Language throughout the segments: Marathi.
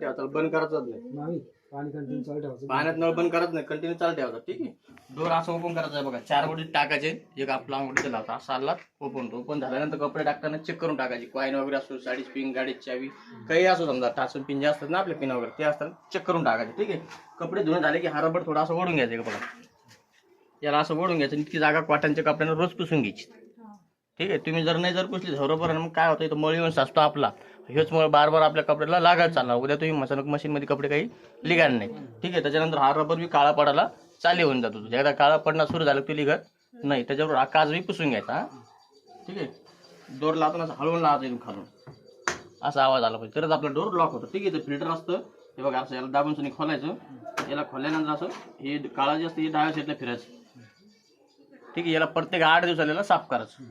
ठेवायचा बंद करायचाच नाही. नाही पाणी कंटिन्यू चालू ठेवायचं. पाण्यात नळ बंद करत नाही कंटिन्यू चालू ठेवायचा ठीक आहे? डोर असं ओपन करायचं आहे बघा चार गोटी टाकायचे एक आपला अंगठी लावता असा आला ओपन ओपन झाल्यानंतर कपडे टाकताना चेक करून टाकायचे कॉईन वगैरे असो साडी पिन गाडीची चावी काही असो समजा टासून पिन जे असतात ना आपले पिन वगैरे ते असतात चेक करून टाकायचे ठीक आहे? कपडे धुवून झाले की हा रबर थोडा असं ओढून घ्यायचं बघा. याला असं ओढून घ्यायचं इतकी जागा कॉटनच्या कपड्यानं रोज पुसून घ्यायची. ठीक आहे? तुम्ही जर नाही जर पुसली बरोबर मग काय होतं? इथं मळ येऊन साचतो आपला. हेच बार बार आपल्या कपड्याला लागायला चालणार. उद्या तुम्ही मसाला मशीनमध्ये कपडे काही लिगायला नाही ठीक आहे त्याच्यानंतर हा रबर बी काळा पडायला चालू होऊन जातो. एकदा काळा पडणं सुरू झालं की लिगत नाही. त्याच्यावर हा बी पुसून घ्यायचा हा. ठीक आहे? डोर लावताना असं हलवून लावायचं इथून खालून. असा आवाज आला पाहिजे. तरच आपला डोर लॉक होतो. ठीक आहे ते फिल्टर असतं. हे बघा असं याला दाबून सुनी खोलायचं. याला खोलल्यानंतर असं हे काळा जे असतं हे डाव्या साईडला फिरायचं. ठीक आहे याला प्रत्येक आठ दिवसाला याला साफ करायचं.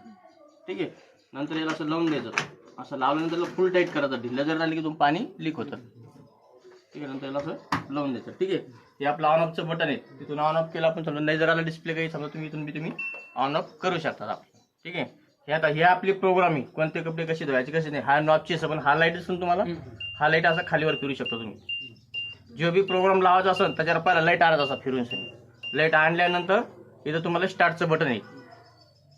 ठीक आहे? नंतर याला असं लावून द्यायचं. असं लावल्यानंतर फुल टाईट करायचं. ढिलं जर झाली की तुम्ही पाणी लीक होतं. ठीक आहे नंतर याला असं लावून द्यायचं. ठीक आहे हे आपलं ऑन ऑफचं बटन आहे. तिथून ऑन ऑफ केलं आपण समजा नाही जर आला डिस्प्ले काही समजा तुम्ही इथून बी तुम्ही ऑन ऑफ करू शकता ठीक आहे हे आता हे आपली प्रोग्रामिंग कोणते कपडे कसे धुवायचे कसे नाही. हा नॉबची असं पण हा लाइट असून तुम्हाला हा लाइट असा खालीवर फिरू शकतो तुम्ही. जो बी प्रोग्राम लावायचा असेल त्याच्यावर पहिला लाइट आणायचा असा फिरून लाइट आणल्यानंतर इथं तुम्हाला स्टार्टचं बटन आहे.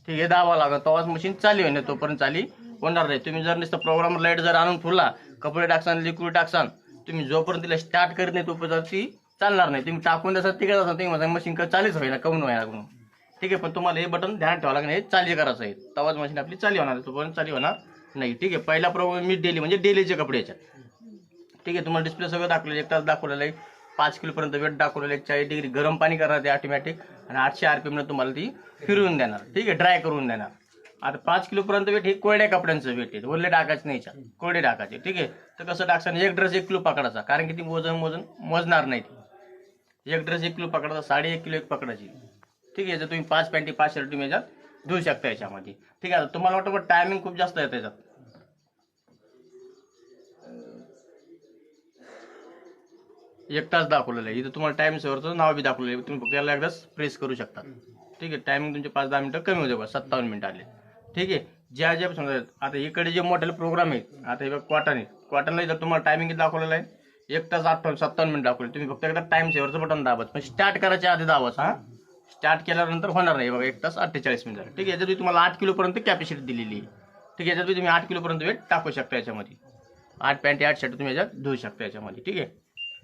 ठीक आहे दाबावं लागेल. तेव्हाच मशीन चालू होईल तोपर्यंत चाली होणार नाही तुम्ही जर नुसतं प्रोग्राम लाइट जर आणून ठेवला कपडे टाकसान लिक्विड टाकसान तुम्ही जोपर्यंत तिला स्टार्ट करत नाही तोपर्यंत ती चालणार नाही. तुम्ही टाकून द्यासा तिकडे असाल तुम्ही माझा मशीन का चालीच होईल कमून व्हायला म्हणून ठीक आहे पण तुम्हाला हे बटन ध्यान ठेवावं लागणार हे चाली करायचं आहे. तवाच मशीन आपली चाली होणार तोपर्यंत चाली होणार नाही. ठीक आहे पहिला प्रोग्राम मी डेली म्हणजे डेलीचे कपडे याच्यात ठीक आहे तुम्हाला डिस्प्ले सगळं दाखवलेलं एक तास दाखवलेलं आहे. पाच किलोपर्यंत वेट दाखवलेलं आहे चाळीस डिग्री गरम पाणी करणार ते ऑटोमॅटिक आणि आठशे आर पी तुम्हाला ती फिरवून देणार. ठीक आहे ड्राय करून देणार. आता पाच किलोपर्यंत वेट हे कोरड्या कपड्यांचं वेट आहे. ओरले डाकायचं नाही कोरडे टाकायचे ठीक आहे? तर कसं टाकसान एक ड्रेस एक किलो पकडायचा. कारण की ती वजन वजन मोजणार नाही ती. एक ड्रेस एक किलो पकडायचा साडे एक किलो एक पकडायची. ठीक आहे? जर तुम्ही पाच पॅन्टी पाच शर्ट तुम्ही याच्यात धुवू शकता याच्यामध्ये. ठीक आहे? तुम्हाला वाटतं टायमिंग खूप जास्त आहे त्याच्यात एक तास दाखवलेलं आहे. इथं तुम्हाला टाइम सेवरचं नाव बी दाखवलेलं आहे. तुम्ही फक्त याला एकदाच प्रेस करू शकता. ठीक आहे? टायमिंग तुमचे पाच दहा मिनटं कमी होते बघा सत्तावन्न मिनटं आले. ठीक आहे? ज्या ज्या समजा आता इकडे जे मोठे प्रोग्राम आहेत आता हे कॉटन आहे. कॉटनला जर तुम्हाला टायमिंग दाखवलेलं आहे? एक तास अठ्ठावन्न सत्तावन्न मिनिट दाखवले. तुम्ही फक्त एकदा टाइम सेवरचं बटन दाबत. पण स्टार्ट करायच्या आधी दाबत हा? स्टार्ट केल्यानंतर होणार नाही. बघा एक तास अठ्ठेचाळीस मिनिट ठीक आहे? याच्यात तुम्हाला आठ किलोपर्यंत कॅपॅसिटी दिलेली आहे. ठीक आहे? याच्यात तुम्ही आठ किलोपर्यंत वेट टाकू शकता याच्यामध्ये. आठ पॅन्ट आठ शर्ट तुम्ही याच्यात धुवू शकता याच्यामध्ये. ठीक आहे?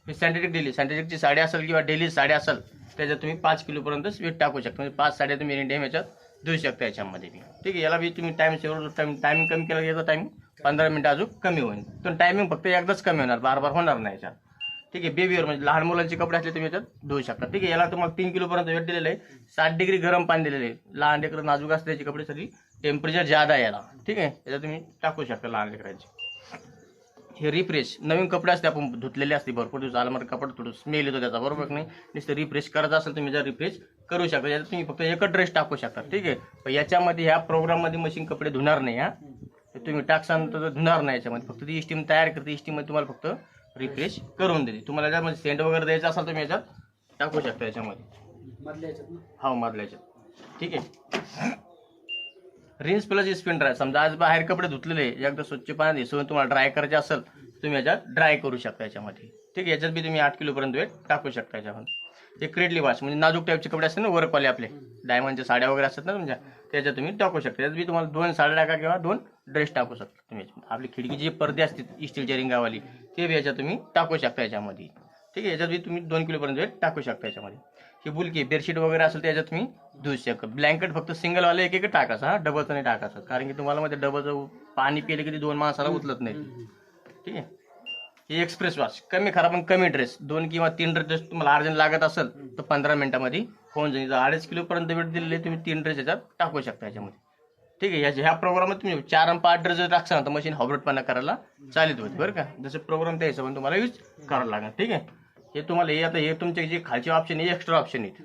ही सॅन्टेटिक डेली सॅन्टेटिकची साडी असेल किंवा डेली साडी असेल त्याच्यात तुम्ही पाच किलोपर्यंत वेट टाकू शकता. म्हणजे पाच साड्या तुम्ही एनी टाइम याच्यात देऊ शकता याच्यामध्ये बी. ठीक आहे याला बी तुम्ही टाईम शेवट टाइम टायमिंग कमी केलं याचा टाईम पंधरा मिनटं अजून कमी होईल. पण टायमिंग फक्त एकदाच कमी होणार बार बार होणार नाही याच्यात. ठीक आहे बेबीवर म्हणजे लहान मुलांचे कपडे असले तुम्ही याच्यात धुवू शकता. ठीक आहे याला तुम्हाला तीन किलोपर्यंत वेट दिलेलं आहे सात डिग्री गरम पाणी दिलेलं आहे. लहान लेकरं नाजूक असल्याचे कपडे सगळी टेम्परेचर जादा आहे याला. ठीक आहे याच्यात तुम्ही टाकू शकता लहान लेकरांचे. हे रिफ्रेश नवीन कपडे असते आपण धुतलेले असते भरपूर दिवस आला मला कपडा थोडं स्मेल येतो त्याचा बरोबर नाही? नुसतं रिफ्रेश करायचं असेल तुम्ही जर रिफ्रेश करू शकता. याच्यात तुम्ही फक्त एकच ड्रेस टाकू शकता ठीक आहे? पण याच्यामध्ये ह्या प्रोग्राममध्ये मशीन कपडे धुणार नाही हा. तुम्ही टाकसान तर धुणार नाही याच्यामध्ये. फक्त ती स्टीम तयार करते स्टीममध्ये तुम्हाला फक्त रिफ्रेश करून देते. तुम्हाला त्यामध्ये सेंट वगैरे द्यायचं असेल तुम्ही याच्यात टाकू शकता याच्यामध्ये. ना? हा मधल्या याच्यात. ठीक आहे? रिन्स प्लस स्पिन ड्राय समजा आज बाहेर कपडे धुतलेले एकदा स्वच्छ पाण्यात हिसवून तुम्हाला ड्राय करायचे असेल तुम्ही याच्यात ड्राय करू शकता याच्यामध्ये. ठीक आहे याच्यात बी तुम्ही आठ किलोपर्यंत वेट टाकू शकता याच्यामध्ये. ते क्रेडली वॉश म्हणजे नाजूक टाईपचे कपडे असतात ना वर्कवाले आपले. डायमंडच्या साड्या वगैरे असतात ना तुमच्या त्याच्यात तुम्ही टाकू शकता. त्यात बी तुम्हाला दोन साड्या टाका किंवा दोन ड्रेस टाकू शकता तुम्ही आपली खिडकी जे पडदे असतील स्टीलच्या रिंगावाली ते बी याच्यात तुम्ही टाकू शकता याच्यामध्ये. ठीक आहे याच्यात बी तुम्ही दोन किलोपर्यंत वेट टाकू शकता याच्यामध्ये. ही बुलकी बेडशीट वगैरे असेल त्याच्यात तुम्ही धुवू शकता. ब्लँकेट फक्त सिंगलवाले एक एक टाकायचं हा डबलचं नाही टाकायचं. कारण की तुम्हाला मध्ये डबलचं पाणी पिले की ते दोन माणसाला उचलत नाही. ठीक आहे? ही एक्सप्रेस वॉश कमी खराब पण कमी ड्रेस दोन किंवा तीन ड्रेस तुम्हाला अर्जंट लागत असेल तर पंधरा मिनिटामध्ये होऊन जाईल. अडीच किलोपर्यंत वेट दिलेले तुम्ही तीन ड्रेस याच्यात टाकू शकता याच्यामध्ये. ठीक आहे? याच्या ह्या प्रोग्रामात तुम्ही चार आणि पाच ड्रेस जर टाकसाल तर मशीन हॉबरेटपणा करायला चालित होते. बरं का? जसं प्रोग्राम त्या हिशोबाने तुम्हाला यूज करावं लागेल. ठीक आहे? हे तुम्हाला हे आता हे तुमचे जे खालचे ऑप्शन आहे एक्स्ट्रा ऑप्शन आहेत.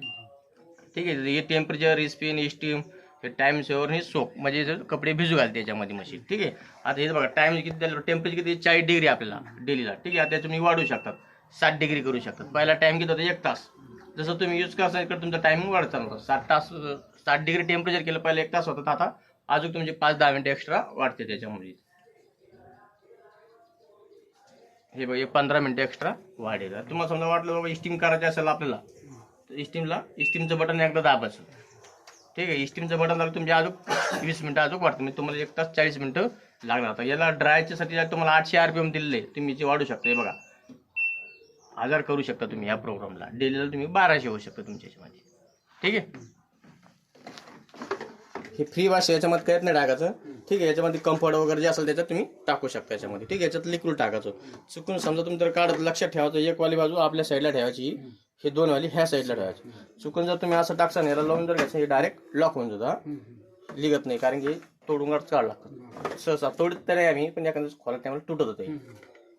ठीक आहे हे टेम्परेचर स्पिन स्टीम हे टाइम सेवर हे सोप म्हणजे कपडे भिजू घाल त्याच्यामध्ये मशीन ठीक आहे? आता हे बघा टाइम किती द्यायला टेम्परेचर किती चाळीस डिग्री आपल्याला डेलीला ठीक आहे? आता तुम्ही वाढवू शकतात. सात डिग्री करू शकतात. पहिला टाइम किती होता? एक तास. जसं तुम्ही यूज करता इकडे तुमचा टायमिंग वाढत होता सात तास सात डिग्री टेम्परेचर केलं पहिले एक तास होता. तर आता अजून तुमचे पाच दहा मिनिटं एक्स्ट्रा वाढते त्याच्यामध्ये. हे बघ एक पंधरा मिनिटं एक्स्ट्रा वाढेल. तुम्हाला समजा वाटलं बाबा स्टीम करायचं असेल आपल्याला तर स्टीमला इस्टीमचं बटन एकदा दाबायचं. ठीक आहे स्टीमचं बटन दाबलं तुमच्या अजून वीस मिनटं अजून वाढतं म्हणजे तुम्हाला एक तास चाळीस मिनटं लागणार. आता याला ड्रायच्यासाठी तुम्हाला आठशे आर पी एम दिलेले तुम्ही जे वाढू शकता हे बघा. हजार करू शकता तुम्ही या प्रोग्रामला डेलीला तुम्ही बाराशे होऊ शकता तुमच्या याच्यामध्ये ठीक आहे? हे फ्री वाश याच्यामध्ये काहीच नाही टाकायचं ठीक आहे याच्यामध्ये कम्फर्ट वगैरे जे असेल त्याच्यात तुम्ही टाकू शकता याच्यामध्ये. ठीक आहे याच्यात लिक्विड टाकायचं. चुकून समजा तुम्ही जर काढत लक्षात ठेवायचं एक वाली बाजू आपल्या साईडला ठेवायची. हे दोन वाली ह्या साईडला ठेवायची. चुकून जर तुम्ही असं टाकसा याला लावून जर घ्यायचं हे डायरेक्ट लॉक होऊन जातं. लिगत नाही कारण की तोडून काढ लागतं. सहसा तोडत तर नाही आम्ही पण एखाद्या खोला त्यामुळे तुटत होते.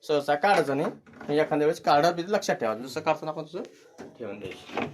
सहसा काढायचं नाही. पण एखाद्या वेळेस काढा लक्षात ठेवायचं जसं काढताना आपण तसं ठेवून द्यायचं.